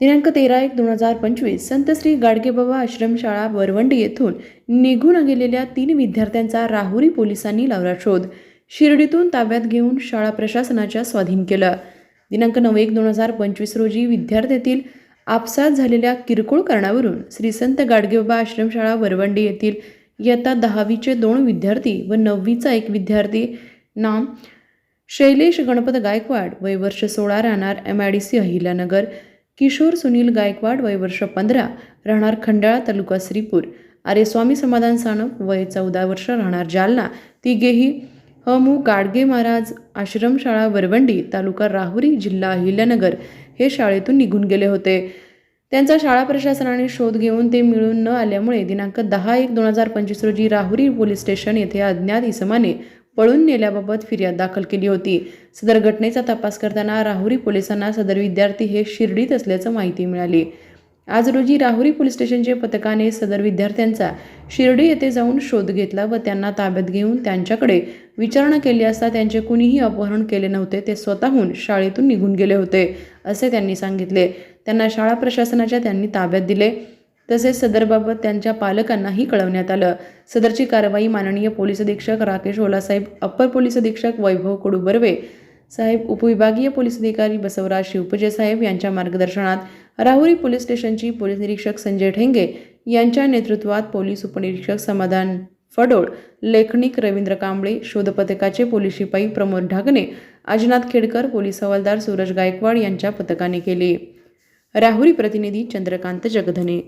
दिनांक तेरा एक दोन हजार पंचवीस संत श्री गाडगेबाबा आश्रमशाळा वरवंडी येथून निघून गेलेल्या तीन विद्यार्थ्यांचा राहुरी पोलिसांनी लावला शोध. शिर्डीतून ताब्यात घेऊन शाळा प्रशासनाच्या स्वाधीन केलं. दिनांक नऊ एक दोन हजार पंचवीस रोजी विद्यार्थ्यातील आपसात झालेल्या किरकोळ कारणावरून श्री संत गाडगेबाबा आश्रमशाळा वरवंडी येथील इयत्ता दहावीचे दोन विद्यार्थी व नववीचा एक विद्यार्थी नाम शैलेश गणपत गायकवाड वय वर्ष सोळा राहणार M I D C Ahilyanagar. Kishore Sunil Gaikwad वय वर्ष पंधरा राहणार खंडाळा तालुका श्रीपूर. आर्य स्वामी समाधान सानप वय चौदा वर्ष राहणार जालना. तिघेही हमू गाडगे महाराज आश्रमशाळा वरवंडी तालुका राहुरी जिल्हा अहिल्यानगर हे शाळेतून निघून गेले होते. त्यांचा शाळा प्रशासनाने शोध घेऊन ते मिळून न आल्यामुळे दिनांक दहा एक दोन हजार पंचवीस रोजी राहुरी पोलीस स्टेशन येथे अज्ञात इसमाने पळून नेल्याबाबत फिर्याद दाखल केली होती. सदर घटनेचा तपास करताना राहुरी पोलिसांना सदर विद्यार्थी हे शिर्डीत असल्याचं माहिती मिळाली. आज रोजी राहुरी पोलीस स्टेशनचे पथकाने सदर विद्यार्थ्यांचा शिर्डी येथे जाऊन शोध घेतला व त्यांना ताब्यात घेऊन त्यांच्याकडे विचारणा केली असता त्यांचे कुणीही अपहरण केले नव्हते ते स्वतःहून शाळेतून निघून गेले होते असे त्यांनी सांगितले. त्यांना शाळा प्रशासनाच्या त्यांनी ताब्यात दिले. तसेच सदरबाबत त्यांच्या पालकांनाही कळवण्यात आलं. सदरची कारवाई माननीय पोलीस अधीक्षक राकेश ओलासाहेब अप्पर पोलीस अधीक्षक वैभव कडू बर्वे साहेब उपविभागीय पोलीस अधिकारी बसवराज शिवपूजे साहेब यांच्या मार्गदर्शनात राहुरी पोलीस स्टेशनची पोलीस निरीक्षक संजय ठेंगे यांच्या नेतृत्वात पोलीस उपनिरीक्षक समाधान फडोळ लेखनिक रवींद्र कांबळे शोधपथकाचे पोलीस शिपाई प्रमोद ढाकणे अजनाथ खेडकर पोलीस हवालदार सूरज गायकवाड यांच्या पथकाने केले. राहुरी प्रतिनिधी चंद्रकांत जगधने.